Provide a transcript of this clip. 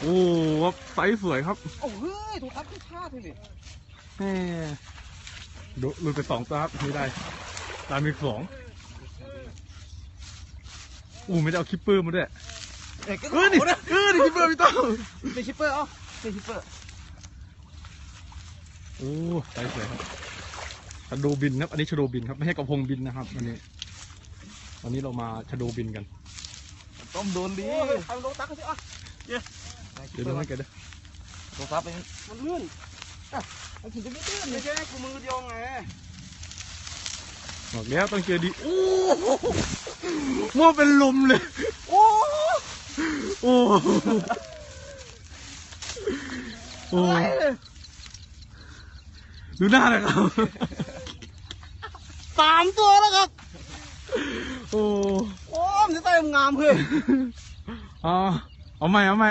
โอ้ครับไซส์สวยครับโอ้เฮ้ยถูกทับที่ชาติเลยแหม่ดูหลุดไปสองตัวครับไม่ได้ตามมีสองอู้ไม่ได้เอาคิปเปอร์มาด้วยเอ้ยก็เออดิเออดิคิปเปอร์พี่ต้องเป็นชิปเปอร์เอ้าเป็นชิปเปอร์โอ้ไซส์สวยครับชะโดบินครับ อันนี้ชะโดบินครับไม่ใช่กระพงบินนะครับวันนี้วันนี้เรามาชะโดบินกัน ต้มโดนดีเอาลงตักกันสิอะเดี๋ยวดูให้แกด้วยลงตักไปมันลื่นอะมันถึงจะไม่ลื่นไม่ใช่กูมือเดียวไงบอกแล้วต้องเจอดีโอ้โหมั่วเป็นลมเลย โอ้โอ้โอ้ดูหน้าเลยครับสามตัวแล้วครับ โอ้โอ้มันจะได้งามเพื่อนอ๋อเอาใหม่เอาใหม่